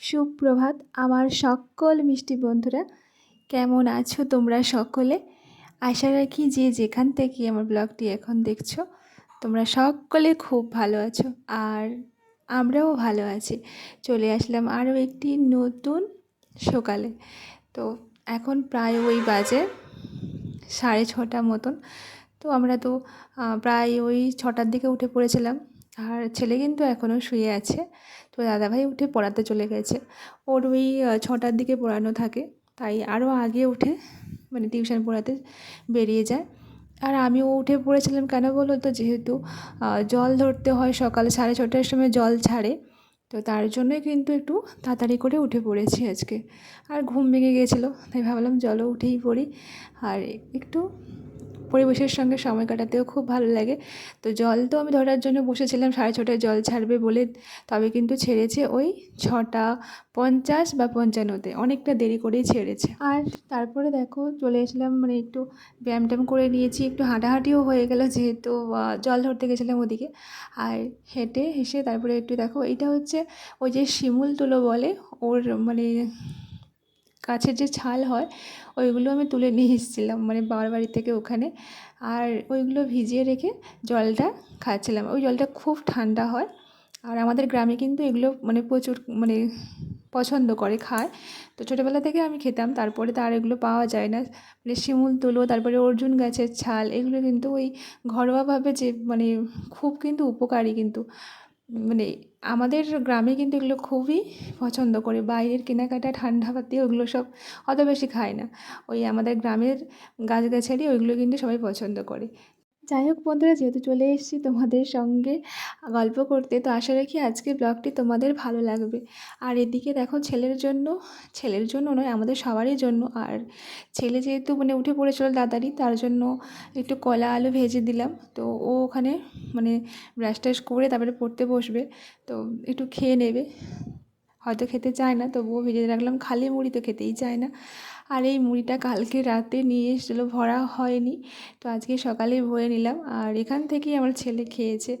সুপ্রভাত, আমার সকল মিষ্টি বন্ধুরা। কেমন আছো তোমরা সকলে? আশা রাখি যে যেখান থেকে আমার ব্লগটি এখন দেখছ, তোমরা সকলে খুব ভালো আছো আর আমরাও ভালো আছি। চলে আসলাম আরও একটি নতুন সকালে। তো এখন প্রায় ওই বাজে সাড়ে ছটা মতন। তো আমরা তো প্রায় ওই ছটার দিকে উঠে পড়েছিলাম। আর ছেলে কিন্তু এখনও শুয়ে আছে। তো দাদাভাই উঠে পড়াতে চলে গেছে। ওর ওই ছটার দিকে পড়ানো থাকে। তাই আরও আগে উঠে মানে টিউশন পড়াতে বেরিয়ে যায়। আর আমিও উঠে পড়েছিলাম কেন বলো তো? যেহেতু জল ধরতে হয় সকাল সাড়ে ছটার সময় জল ছাড়ে। তো তার জন্যই কিন্তু একটু তাড়াতাড়ি করে উঠে পড়েছি আজকে। আর ঘুম ভেঙে গিয়েছিল তাই ভাবলাম জলও উঠেই পড়ি। আর একটু পরিবেশের সঙ্গে সময় কাটাতেও খুব ভালো লাগে। তো জল তো আমি ধরার জন্য বসেছিলাম, সাড়ে ছটায় জল ছাড়বে বলে তবে কিন্তু ছেড়েছে ওই ছটা পঞ্চাশ বা পঞ্চান্নতে। অনেকটা দেরি করেই ছেড়েছে। আর তারপরে দেখো চলে এসলাম মানে একটু ব্যায়াম ট্যাম করে নিয়েছি, একটু হাঁটাহাঁটিও হয়ে গেল যেহেতু জল ধরতে গেছিলাম ওদিকে। আর হেঁটে হেসে তারপরে একটু দেখো এটা হচ্ছে ওই যে শিমুল তুলো বলে, ওর মানে গাছের যে ছাল হয়, ওইগুলো আমি তুলে নিয়ে এসেছিলাম মানে বাবার বাড়ি থেকে ওখানে। আর ওইগুলো ভিজিয়ে রেখে জলটা খাচ্ছিলাম। ওই জলটা খুব ঠান্ডা হয়। আর আমাদের গ্রামে কিন্তু এগুলো মানে প্রচুর মানে পছন্দ করে খায়। তো ছোটোবেলা থেকে আমি খেতাম, তারপরে তো আর এগুলো পাওয়া যায় না। মানে শিমুল, তুলো, তারপরে অর্জুন গাছের ছাল, এগুলো কিন্তু ওই ঘরোয়াভাবে যে মানে খুব কিন্তু উপকারী কিন্তু। মানে আমাদের গ্রামে কিন্তু এগুলো খুবই পছন্দ করে। বাইরের কেনাকাটা ঠান্ডা পাতি ওগুলো সব অত বেশি খায় না। ওই আমাদের গ্রামের গাছগাছালি ওইগুলো কিন্তু সবাই পছন্দ করে। যাই হোক বন্ধুরা, যেহেতু চলে এসেছি তোমাদের সঙ্গে গল্প করতে, তো আশা রাখি আজকের ব্লগটি তোমাদের ভালো লাগবে। আর এদিকে দেখো ছেলের জন্য ছেলের জন্য নয়, আমাদের সবারই জন্য। আর ছেলে যেহেতু মানে উঠে পড়েছিল দাদারি তার জন্য একটু কলা আলু ভেজে দিলাম। তো ও ওখানে মানে ব্রাশ ট্রাশ করে তারপরে পড়তে বসবে, তো একটু খেয়ে নেবে। হয়তো খেতে চায় না, তবুও ভেজে রাখলাম। খালি মুড়ি তো খেতেই চায় না। আর এই মুড়িটা কালকে রাতে নিয়ে এসেছিল, ভরা হয়নি। তো আজকে সকালে বয়ে নিলাম। আর এখান থেকেই আমার ছেলে খেয়েছে।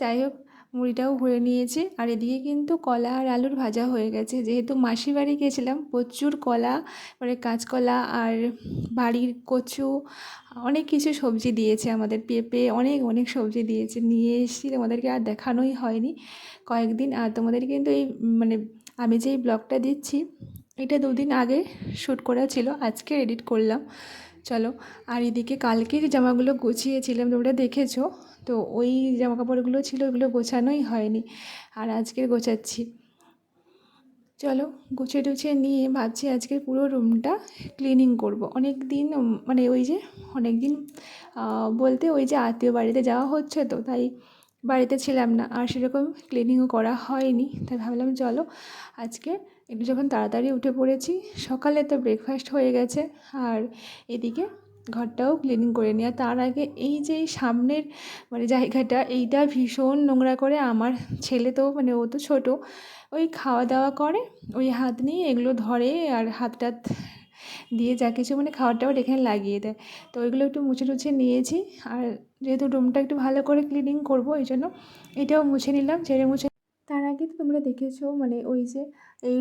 যাই হোক মুড়িটাও ভরে নিয়েছে। আর এদিকে কিন্তু কলা আর আলুর ভাজা হয়ে গেছে। যেহেতু মাসি বাড়ি গিয়েছিলাম প্রচুর কলা মানে কাঁচকলা আর বাড়ির কচু, অনেক কিছু সবজি দিয়েছে আমাদের পেঁপে, অনেক অনেক সবজি দিয়েছে। নিয়ে এসেছি, তোমাদেরকে আর দেখানোই হয়নি কয়েকদিন। আর তোমাদের কিন্তু এই মানে আমি যে এই ব্লগটা দিচ্ছি, এটা দুদিন আগে শ্যুট করা ছিল, আজকে এডিট করলাম। চলো, আর এদিকে কালকের জামাগুলো গুছিয়েছিলাম, তোমরা দেখেছ। তো ওই জামা কাপড়গুলো ছিল ওগুলো গোছানোই হয়নি। আর আজকে গোছাচ্ছি। চলো গুছিয়ে টুছিয়ে নিয়ে ভাবছি আজকে পুরো রুমটা ক্লিনিং করব। অনেক দিন মানে ওই যে অনেক দিন বলতে ওই যে আত্মীয় বাড়িতে যাওয়া হচ্ছে তো, তাই বাড়িতে ছিলাম না। আর সেরকম ক্লিনিংও করা হয়নি, তাই ভাবলাম চলো আজকে একটু যখন তাড়াতাড়ি উঠে পড়েছি, সকালে তো ব্রেকফাস্ট হয়ে গেছে। আর এদিকে ঘরটাও ক্লিনিং করে নেওয়া। তার আগে এই যে সামনের মানে জায়গাটা, এইটা ভীষণ নোংরা করে। আমার ছেলে তো মানে ও তো ছোটো। ওই খাওয়া দাওয়া করে, ওই হাত নিয়ে এগুলো ধরে আর হাতটা দিয়ে যা কিছু মানে টাবার এখানে লাগিয়ে দেয়। তো ওইগুলো একটু মুছে টুছে নিয়েছি। আর যেহেতু রুমটা একটু ভালো করে ক্লিনিং করব এই জন্য এটাও মুছে নিলাম ছেড়ে মুছে তার আগে তো তোমরা দেখেছ মানে ওই যে এই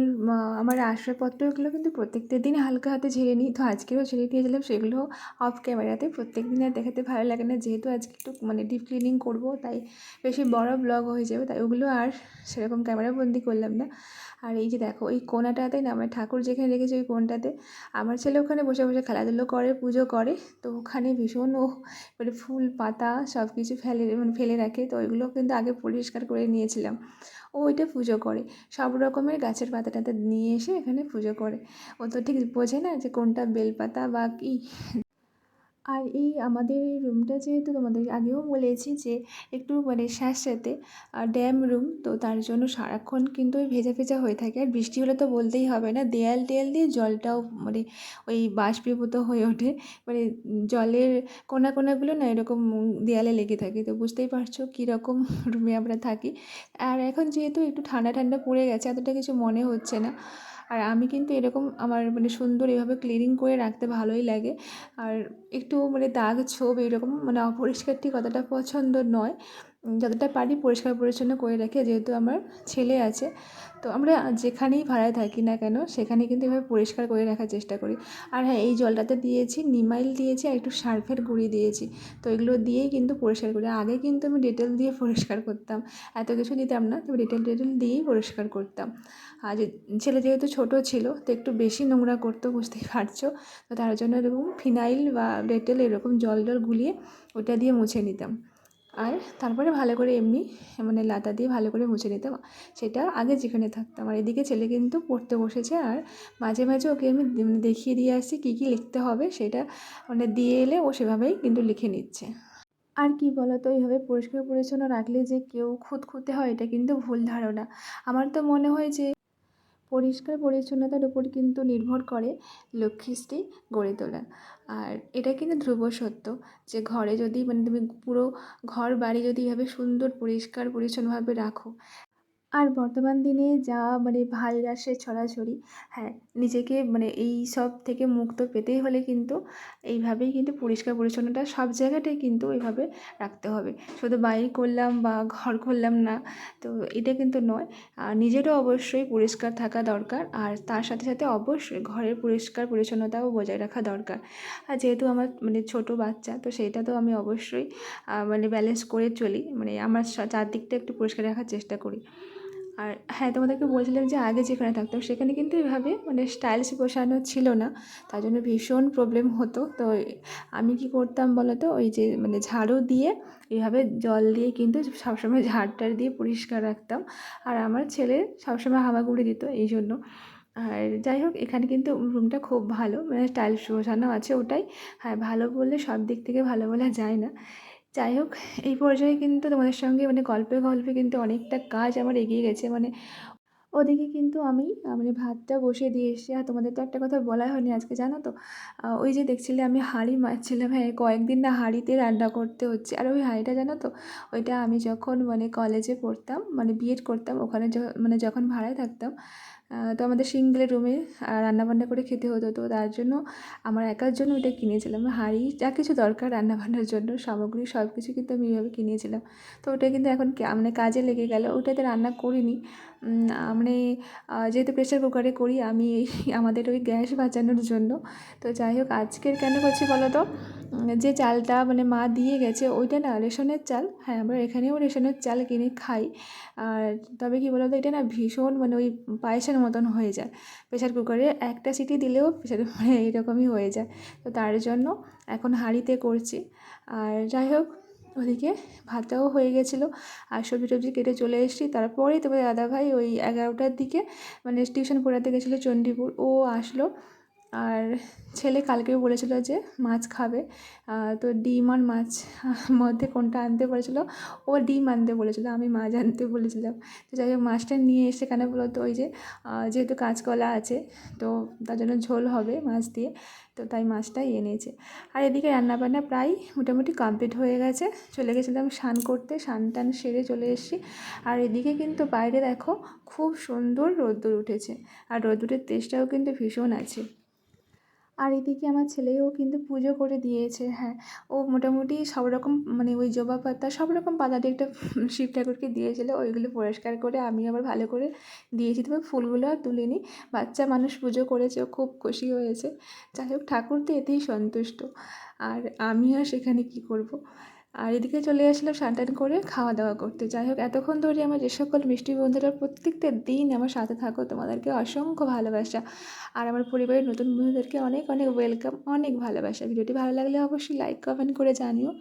আমার আসবাবপত্রগুলো কিন্তু প্রত্যেকটা দিন হালকা হাতে ঝেড়ে নিই। তো আজকেও ঝেড়ে দিয়েছিলাম, সেগুলো অফ ক্যামেরাতে প্রত্যেক দিন আর দেখাতে ভালো লাগে না, যেহেতু আজকে একটু মানে ডিপ ক্লিনিং করব, তাই বেশি বড় ব্লগ হয়ে যাবে, তাই ওগুলো আর সেরকম ক্যামেরা বন্দি করলাম না। আর এই যে দেখো, এই কোনাটাতে না, আমার ঠাকুর যেখানে রেখেছে ওই কোনটাতে, আমার ছেলে ওখানে বসে বসে খেলাধুলো করে, পুজো করে। তো ওখানে ভীষণ ও মানে ফুল পাতা সব কিছু ফেলে মানে ফেলে রাখে। তো ওইগুলো কিন্তু আগে পরিষ্কার করে নিয়েছিলাম। ও ওইটা পুজো করে। সব রকমের গাছের পাতা টাতা নিয়ে এসে এখানে পুজো করে। ও তো ঠিক বোঝে না যে কোনটা বেলপাতা বা কী। আর এই আমাদের এই রুমটা যেহেতু তোমাদের আগেও বলেছি যে একটু মানে স্যাঁতস্যাঁতে ড্যাম রুম তো তার জন্য সারাক্ষণ কিন্তু ওই ভেজা ভেজা হয়ে থাকে। আর বৃষ্টি হলে তো বলতেই হবে না, দেয়াল টেয়াল দিয়ে জলটাও মানে ওই বাষ্পীভূত হয়ে ওঠে। মানে জলের কোনা কোনাগুলো না এরকম দেয়ালে লেগে থাকে, তো বুঝতেই পারছ কীরকম রুমে আমরা থাকি। আর এখন যেহেতু একটু ঠান্ডা ঠান্ডা পড়ে গেছে, এতটা কিছু মনে হচ্ছে না। আর আমি কিন্তু এরকম আমার মানে সুন্দর এভাবে ক্লিনিং করে রাখতে ভালোই লাগে। আর একটু মানে দাগ ছোপ এরকম মানে অপরিষ্কার ঠিক অতটা পছন্দ নয়। যতটা পারি পরিষ্কার পরিচ্ছন্ন করে রাখি যেহেতু আমার ছেলে আছে, তো আমরা যেখানেই ভাড়ায় থাকি না কেন সেখানে কিন্তু এভাবে পরিষ্কার করে রাখার চেষ্টা করি। আর হ্যাঁ এই জলটাতে দিয়েছি, নিমাইল দিয়েছি আর একটু সার্ফের গুঁড়ি দিয়েছি। তো এগুলো দিয়েই কিন্তু পরিষ্কার করি। আগে কিন্তু আমি ডেটল দিয়ে পরিষ্কার করতাম, এত কিছু দিতাম না, তবে ডেটল টেটল দিয়েই পরিষ্কার করতাম। আর ছেলে যেহেতু ছোটো ছিল, তো একটু বেশি নোংরা করতো বুঝতেই পারছ, তো তার জন্য এরকম ফিনাইল বা ডেটল এরকম জল টল গুলিয়ে ওটা দিয়ে মুছে নিতাম। আর তারপরে ভালো করে এমনি মানে লাতা দিয়ে ভালো করে মুছে নিতাম। সেটা আগে যেখানে থাকতাম। আর এদিকে ছেলে কিন্তু পড়তে বসেছে আর মাঝে মাঝে ওকে আমি দেখিয়ে দিয়ে আসছি কী কী লিখতে হবে সেটা মানে দিয়ে এলে ও সেভাবেই কিন্তু লিখে নিচ্ছে। আর কি বলতো, এইভাবে পরিষ্কার পরিচ্ছন্ন রাখলে যে কেউ খুঁতখুঁতে হয় এটা কিন্তু ভুল ধারণা। আমার তো মনে হয় যে পরিষ্কার পরিচ্ছন্নতার উপর কিন্তু নির্ভর করে লক্ষ্মীশ্রী গড়ে তোলা। আর এটা কিন্তু ধ্রুব সত্য যে ঘরে যদি মানে তুমি পুরো ঘর বাড়ি যদি এভাবে সুন্দর পরিষ্কার পরিচ্ছন্নভাবে রাখো আর বর্তমান দিনে যা মানে ভাইরাসের ছড়াছড়ি হ্যাঁ নিজেকে মানে এই সব থেকে মুক্ত পেতেই হলে কিন্তু এইভাবেই কিন্তু পরিষ্কার পরিচ্ছন্নতা সব জায়গাটাই কিন্তু এইভাবে রাখতে হবে। শুধু বাইরে করলাম বা ঘর করলাম না, তো এটা কিন্তু নয়। আর নিজেরও অবশ্যই পরিষ্কার থাকা দরকার আর তার সাথে সাথে অবশ্যই ঘরের পরিষ্কার পরিচ্ছন্নতাও বজায় রাখা দরকার। আর যেহেতু আমার মানে ছোটো বাচ্চা, তো সেইটা তো আমি অবশ্যই মানে ব্যালেন্স করে চলি। মানে আমার চারদিকটা একটু পরিষ্কার রাখার চেষ্টা করি। আর হ্যাঁ তোমাদেরকে বলছিলাম যে আগে যেখানে থাকতাম সেখানে কিন্তু এভাবে মানে স্টাইলস বসানো ছিল না। তার জন্য ভীষণ প্রবলেম হতো। তো আমি কি করতাম বলো তো ওই যে মানে ঝাড়ু দিয়ে এইভাবে জল দিয়ে কিন্তু সবসময় ঝাড়টার দিয়ে পরিষ্কার রাখতাম। আর আমার ছেলে সবসময় হামাগুড়ি দিত এই জন্য আর যাই হোক, এখানে কিন্তু রুমটা খুব ভালো। মানে টাইলস বসানো আছে ওটাই। হ্যাঁ ভালো বললে সব দিক থেকে ভালো বলা যায় না। যাই হোক, এই পর্যায়ে কিন্তু তোমাদের সঙ্গে মানে গল্পে গল্পে কিন্তু অনেকটা কাজ আমার এগিয়ে গেছে। মানে ওদিকে কিন্তু আমি মানে ভাতটা বসিয়ে দিয়ে এসে আর তোমাদের তো একটা কথা বলাই হয়নি আজকে, জানো তো? ওই যে দেখছিলে আমি হাঁড়ি মারছিলাম হ্যাঁ কয়েকদিন না হাঁড়িতে রান্না করতে হচ্ছে। আর ওই হাঁড়িটা জানো তো? ওইটা আমি যখন মানে কলেজে পড়তাম মানে বিএড করতাম, ওখানে মানে যখন ভাড়ায় থাকতাম তো আমাদের সিঙ্গেল রুমে রান্নাবান্না করে খেতে হতো। তো তার জন্য আমার একার জন্য ওটা কিনেছিলাম। হাঁড়ি যা কিছু দরকার রান্নাবান্নার জন্য, সামগ্রী সব কিছু কিন্তু আমি এইভাবে কিনেছিলাম। তো ওটা কিন্তু এখন মানে কাজে লেগে গেল। ওটাতে রান্না করিনি। মানে যেহেতু প্রেশার কুকারে করি, আমি আমাদের ওই গ্যাস বাঁচানোর জন্য। তো যাই হোক, আজকের কেন করছি বলো তো? যে চালটা মানে মা দিয়ে গেছে, ওইটা না রেশনের চাল। হ্যাঁ আমরা এখানেও রেশনের চাল কিনে খাই। আর তবে কী বলতো, এটা না ভীষণ মানে ওই পায়েসের মতন হয়ে যায়। প্রেশার কুকারে একটা সিটি দিলেও প্রেশার মানে এইরকমই হয়ে যায়। তো তার জন্য এখন হাঁড়িতে করছি। আর যাই হোক, ওদিকে ভাতটাও হয়ে গেছিল। আর সবজি টবজি কেটে চলে এসেছি। তারপরেই তবে দাদাভাই ওই এগারোটার দিকে মানে টিউশন পড়াতে গেছিল চণ্ডীপুর। ও আসলো আর ছেলে কালকেও বলেছিল যে মাছ খাবে তো ডিম আর মাছ মধ্যে কোনটা আনতে বলেছিল, ও ডিম আনতে বলেছিল, আমি মাছ আনতে বলেছিলাম। তো যাই হোক, মাছটা নিয়ে এসে কেন বলতো, ওই যে যেহেতু কাঁচকলা আছে, তো তার জন্য ঝোল হবে মাছ দিয়ে, তো তাই মাছটাই এনেছে। আর এদিকে রান্নাবান্না প্রায় মোটামুটি কমপ্লিট হয়ে গেছে, চলে গেছিলাম স্নান করতে, স্নান টান সেরে চলে এসেছি। আর এদিকে কিন্তু বাইরে দেখো, খুব সুন্দর রোদ্দুর উঠেছে, আর রোদ্দুরের তেজটাও কিন্তু ভীষণ আছে। আর এদিকে আমার ছেলেও কিন্তু পুজো করে দিয়েছে হ্যাঁ। ও মোটামুটি সব রকম মানে ওই জবা পাতা সব রকম পাতা দিয়ে একটা শিব ঠাকুরকে দিয়েছিলো, ওইগুলো পরিষ্কার করে আমি আবার ভালো করে দিয়েছি। তবে ফুলগুলো আর তুলিনি, বাচ্চা মানুষ পুজো করেছে, ও খুব খুশি হয়েছে। যাই হোক, ঠাকুর তো এতেই সন্তুষ্ট, আর আমিও সেখানে কি করব? আর এদিকে চলে আসলাম স্নান করে খাওয়া দাওয়া করতে। যাই হোক এতক্ষণ ধরে আমার যে সকল মিষ্টি বন্ধুরা প্রত্যেকটা দিন আমার সাথে থাকো, তোমাদেরকে অসংখ্য ভালোবাসা। আর আমার পরিবারের নতুন বন্ধুদেরকে অনেক অনেক ওয়েলকাম অনেক ভালোবাসা। ভিডিওটি ভালো লাগলে অবশ্যই লাইক কমেন্ট করে জানিও।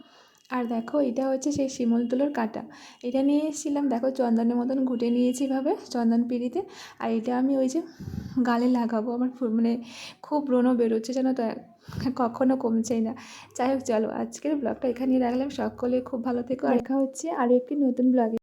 আর দেখো, এটা হচ্ছে সেই শিমল তুলোর কাটা। এটা নিয়ে এসেছিলাম, দেখো, চন্দনের মতন ঘুটে নিয়েছি এভাবে, চন্দন পিড়িতে। আর এটা আমি ওই যে গালে লাগাবো, আমার মানে খুব ব্রণ বেরোচ্ছে, যেন তো কখনো কমছেই না। যাই হোক, চলো আজকের ব্লগটা এখানেই রাখলাম। সকলে খুব ভালো থেকো। দেখা হচ্ছে আরও একটি নতুন ব্লগে